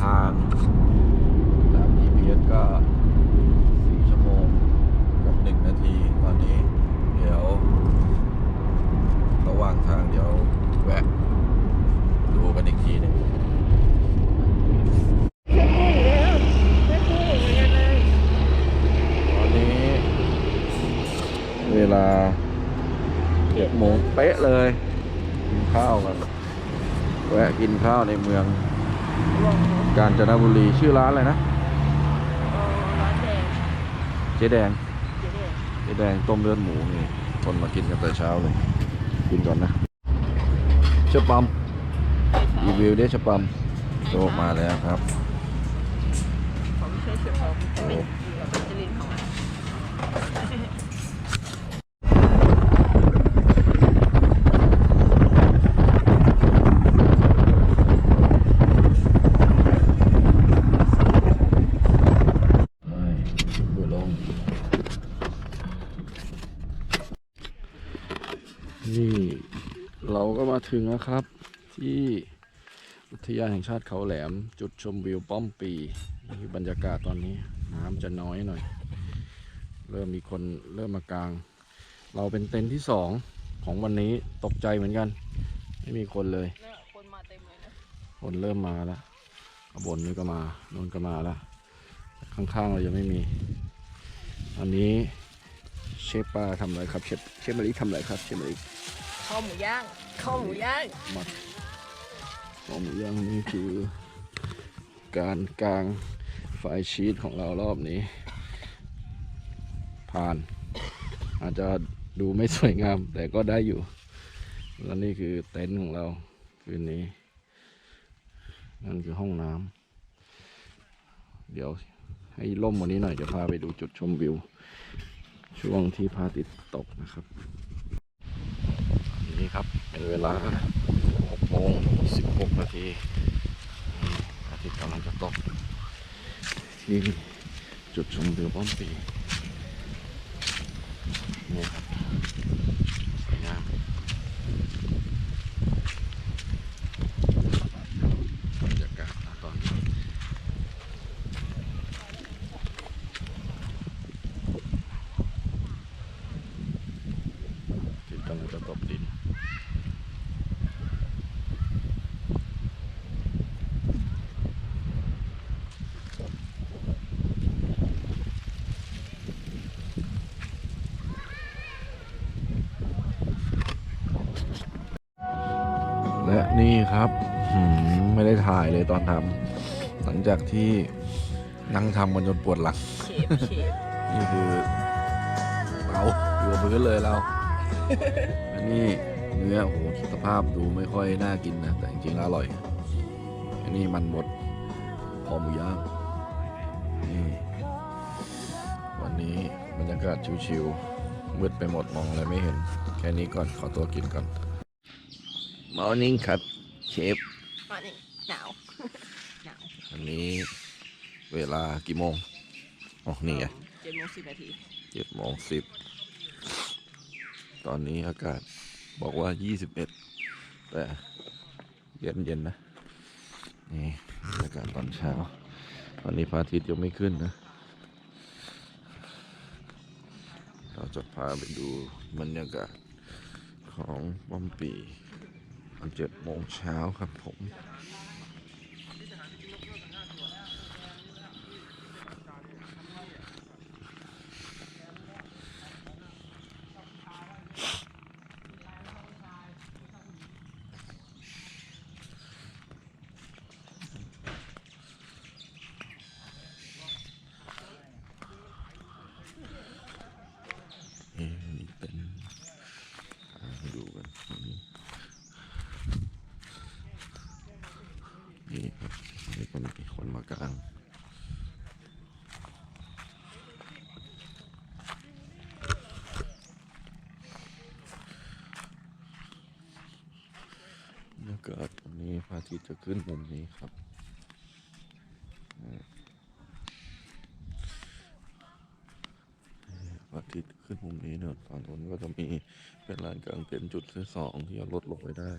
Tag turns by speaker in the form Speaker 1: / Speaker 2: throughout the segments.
Speaker 1: ทางตาม GPS ก็ 4 ชั่วโมงกับ 1 นาทีตอนนี้ เดี๋ยว ระหว่างทางเดี๋ยวแวะ ดูกันอีกทีนึงตอนนี้ เวลาเจ็ดโมงเป๊ะเลย กินข้าวกัน แวะกินข้าวในเมือง กาญจนบุรีชื่อร้านอะไรนะ
Speaker 2: เออร้านแดง
Speaker 1: เจ๊แดง
Speaker 2: เจ๊แดง
Speaker 1: เจ๊แดงต้มเลือดหมูนี่คนมากินกันแต่เช้าเลยกินก่อนนะเชอปัมรีวิวเด้เชอปัมโตมาแล้วครับ
Speaker 2: เขาไม่ใช่เฉพาะเขาเป็นแบบเป็นจรินของมัน
Speaker 1: ไม่บัวลงนี่เราก็มา ถึงแล้วครับที่อุทยานแห่งชาติเขาแหลม จุดชมวิวป้อมปีนี่คือบรรยากาศตอนนี้น้ำจะน้อยหน่อย เริ่มมีคนเริ่มมากลาง เราเป็นเต็นท์ที่สองของวันนี้ตกใจเหมือนกัน ไม่มีคนเลย
Speaker 2: เนี่ยคนมาเต็มเลยนะ
Speaker 1: คนเริ่มมาแล้วขบวนนี้ก็มาโน่นก็มาแล้วข้างๆเรายังไม่มี อันนี้เชฟป้าทำอะไรครับเชฟเชฟมาริทำอะไรครับเชฟมาริ
Speaker 2: ข้าวหมูย่างข้าวหมูย่าง
Speaker 1: มัดหอมย่างนี่คือ การกางไฟชีตของเรารอบนี้ ผ่าน อาจจะดูไม่สวยงาม แต่ก็ได้อยู่ แล้วนี่คือเต็นท์ของเราคืนนี้ นั่นคือห้องน้ำเดี๋ยวให้ล่มวันนี้หน่อยจะพาไปดูจุดชมวิว ช่วงที่พระอาทิตย์ตกนะครับ นี่ครับ เป็นเวลา6โมง16 นาทีอาทิตย์กำลังจะตก ที่จุดชมวิวป้อมปีนี่ครับสวยงามบรรยากาศตอนนี้ที่กำลังจะตกดิน และนี่ครับไม่ได้ถ่ายเลยตอนทำหลังจากที่นั่งทำกันจนปวดหลังนี่คือเราอยู่กับพื้นเลยเรา อันนี้ เนื้อโอ้โหสภาพดูไม่ค่อยน่ากินนะ แต่จริงๆแล้วอร่อย อันนี้มันหมดคอหมูย่างนี่วันนี้บรรยากาศชิวๆมืดไปหมดมองอะไรไม่เห็น แค่นี้ก่อนขอตัวกินก่อน Morning ครับเชฟ
Speaker 2: มาหนึ่งหนาวหนาว
Speaker 1: อันนี้เวลากี่โมงอ๋อนี่ไง
Speaker 2: เจ็ดโมงสิบนาที
Speaker 1: เจ็ดโมงสิบตอนนี้อากาศ บอกว่ายี่สิบเอ็ดแต่เย็นเย็นนะ นี่บรรยากาศตอนเช้า ตอนนี้พระอาทิตย์ยังไม่ขึ้นนะ เราจะพาไปดูบรรยากาศของบอมปีตอนเจ็ดโมงเช้าครับผม เอ๊ะนี่เป็นอ่าให้ดูกันนี่นี่ครับนี่ก็มีคนมากลางบรรยากาศต อาทิตย์จะขึ้นมุมนี้ครับพระอาทิตย์ขึ้นมุมนี้เนี่ยฝั่งนู้นก็จะมีเป็นลานกลางเต็นท์จุดที่สองที่เอารถลงไปได้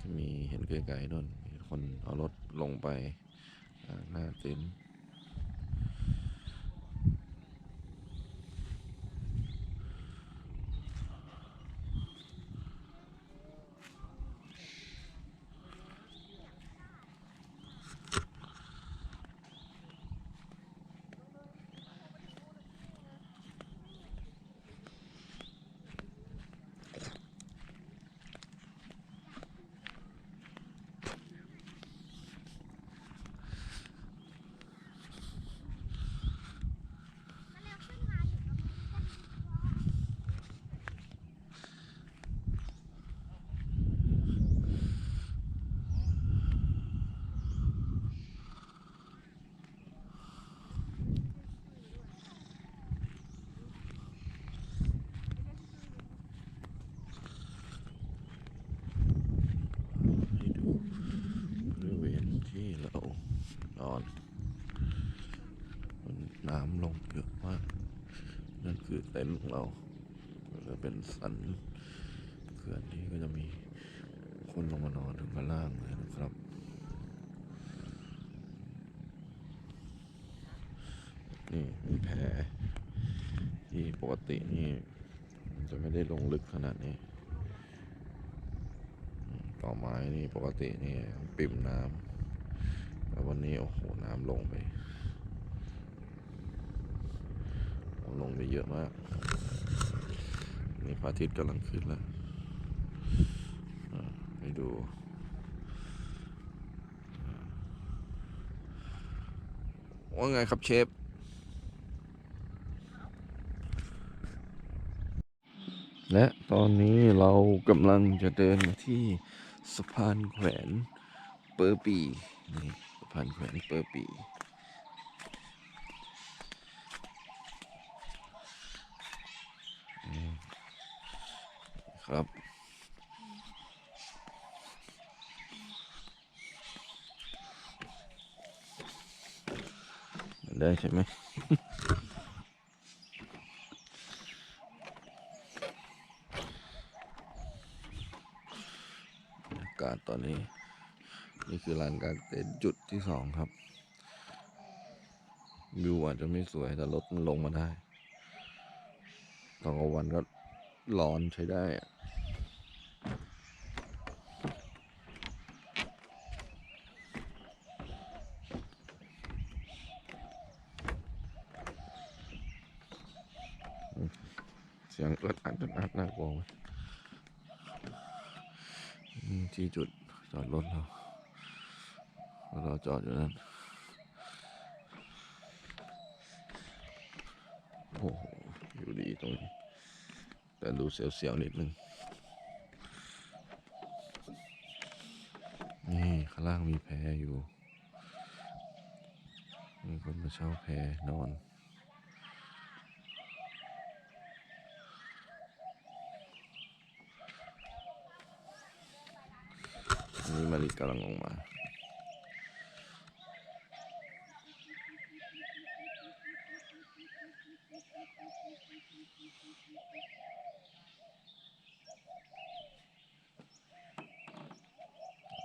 Speaker 1: จะมีเห็นไกลๆนู่นมีคนเอารถลงไปอ่าหน้าเต็นท์ เต็นท์ของเราจะเป็นสันเขื่อนนี้ก็จะมีคนลงมานอนถึงข้างล่างเลยนะครับนี่มีแพที่ปกตินี่มันจะไม่ได้ลงลึกขนาดนี้ต่อไม้นี่ปกตินี่ปิ่มน้ำแต่วันนี้โอ้โหน้ำลงไป ลงไปเยอะมาก นี่พระอาทิตย์กำลังขึ้นแล้วให้ดูว่าไงครับเชฟและตอนนี้เรากำลังจะเดินมาที่สะพานแขวนเปอร์ปีนี่สะพานแขวนเปอร์ปี ครับได้ใช่ไหมอากาศตอนนี้ นี่คือลานกลางเต็นท์จุดที่สองครับ วิวอาจจะไม่สวย แต่รถมันลงมาได้ตอนกลางวันก็ร้อนใช้ได้อะเสียงเอิดอัดอัดอัดน่ากลัวเว้ยี่จุดจอดรถเราเราจอดอยู่นั่นโอ้โหอยู่ดีตรงนี้ แต่ดูเสียวๆนิดนึง นี่ ข้างล่างมีแพอยู่ มีคนมาเช่าแพนอน อันนี้มาริกำลังลงมา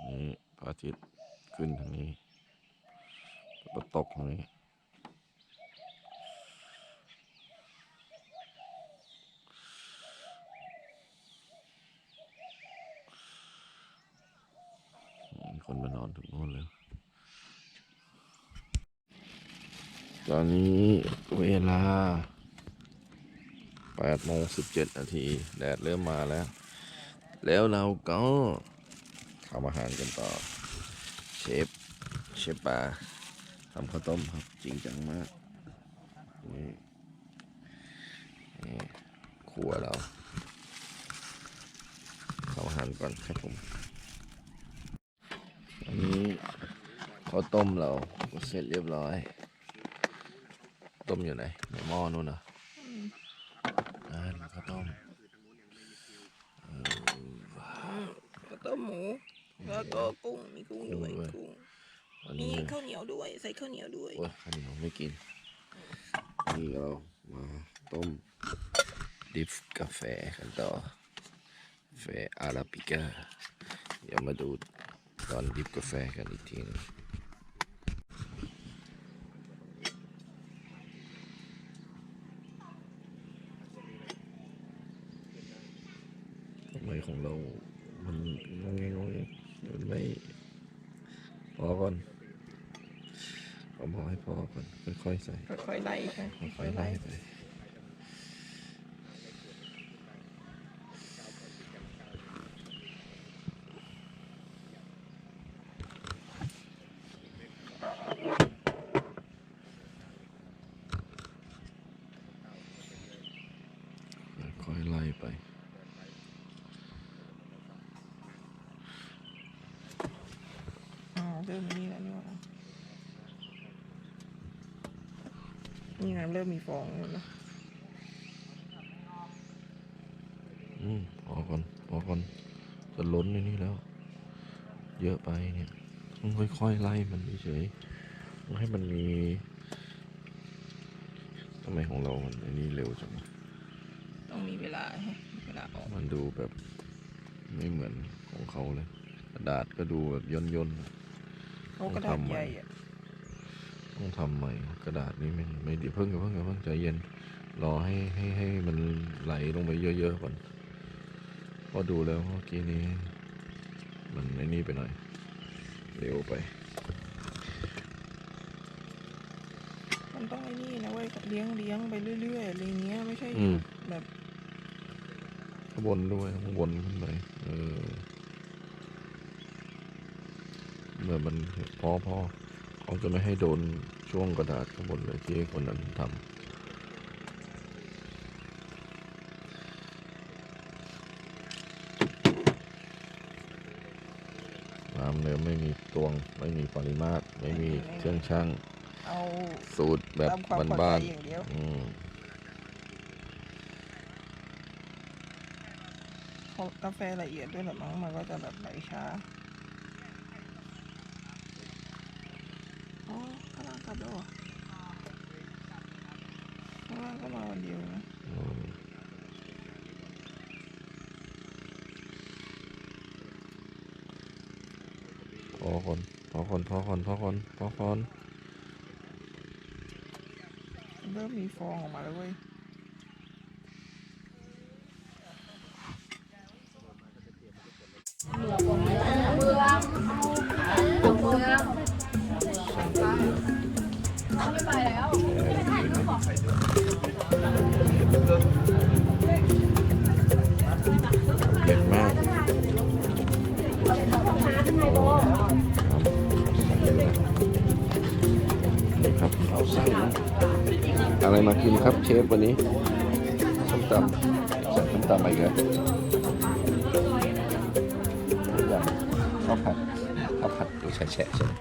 Speaker 1: นี่พระอาทิตย์ขึ้นทางนี้แล้วก็ตกทางนี้ มีคนมาน อนถึงโน่นเลย ตอนนี้เวลา8โมง17นาที แดดเริ่มมาแล้ว แล้วเราก็ทำอาหารกันต่อ เชฟ เชฟปลาทำข้าวต้มครับ จริงจังมาก นี่นี่ครัวเราทำอาหารก่อนครับผม อันนี้ข้าวต้มเราก็เสร็จเรียบร้อย ต้มอยู่ไหนในหม้อนู่นเหรออ่านข้าวต้ม
Speaker 2: แล้วก็หมู แล้วก็กุ้งมีกุ้งด้วย
Speaker 1: กุ้งด้วย
Speaker 2: กุ้ง
Speaker 1: วัน
Speaker 2: มี
Speaker 1: นี้
Speaker 2: ข้าวเหนียวด้วย ใส่ข้าวเหนียวด้วย
Speaker 1: โอ้ยข้าวเหนียวไม่กินนี่เรามาต้มดิฟกาแฟกันต่อกาแฟอาราบิก้าเดี๋ยวมาดู ตอนดิฟกาแฟกันอีกทีหนึงทำไมของเรา มันงงงงมันไม่พอก่อนเอาพอให้พอก่อนค่อยๆใส่
Speaker 2: ค่อยๆไล่ค่ะ
Speaker 1: ค่อยๆไล่ไป ค่อยๆ ไล่ไป
Speaker 2: อ๋อเริ่มนี่แล้วนี่หว่านี่ไงเริ่มมีฟองแล้วนะ
Speaker 1: อืมพอก่อนพอก่อนจะล้นในนี้แล้ว เยอะไปเนี่ยต้องค่อยๆไล่มันเฉยๆต้องให้มันมีทำไมของเรามันไอ้นี่เร็วจังวะ
Speaker 2: ต้องมีเวลาให้มีเวลาออก
Speaker 1: มันดูแบบไม่เหมือนของเขาเลย กระดาษก็ดูแบบย่นย่น
Speaker 2: เขากระดาษใหญ่อะ
Speaker 1: ๆต้องทำใหม่กระดาษนี้ไม่ไม่ดีเพิ่งกับเพิ่งกับเพิ่งใจเย็นรอให้ให้ให้มันไหลลงไปเยอะๆก่อนเพอดูแล้วเมื่อกี้นี้ มันไอ้นี่ไปหน่อย เร็วไป
Speaker 2: มันต้องไอ้นี่นะเว้ยเลี้ยงเลี้ยงไปเรื่อยๆอะไรเงี้ยไม่ใช่
Speaker 1: อืม
Speaker 2: แบบ
Speaker 1: ข้างบนด้วยข้างบนขึ้นไปเออเมื่อมันพอพอเขาจะไม่ให้โดนช่วงกระดาษข้างบนเลยที่คนนั้นทำน้ำเนื้อไม่มีตวงไม่มีปริมาตร ไม่มีเครื่องช่าง
Speaker 2: เอา
Speaker 1: สูตรแบบ
Speaker 2: ตามความพอใจ
Speaker 1: บ้าน
Speaker 2: อย่างเดียว
Speaker 1: ๆอืม
Speaker 2: เขา กาแฟละเอียดด้วยเหรอมั้งมันก็จะแบบไหลช้าอ๋อข้างล่างกลับแล้วเหรอข้างล่างก็มาวันเดียวนะ
Speaker 1: อืมพอคนพอคนพอคนพอคนพอคน
Speaker 2: เริ่มมีฟองออกมาแล้วเว้ย
Speaker 1: ชฟวันนี้ส้มตำใส่ส้มตำไปเยอะทุกอย่างข้าวผัดข้าวผัดดูแฉะใช่ไหม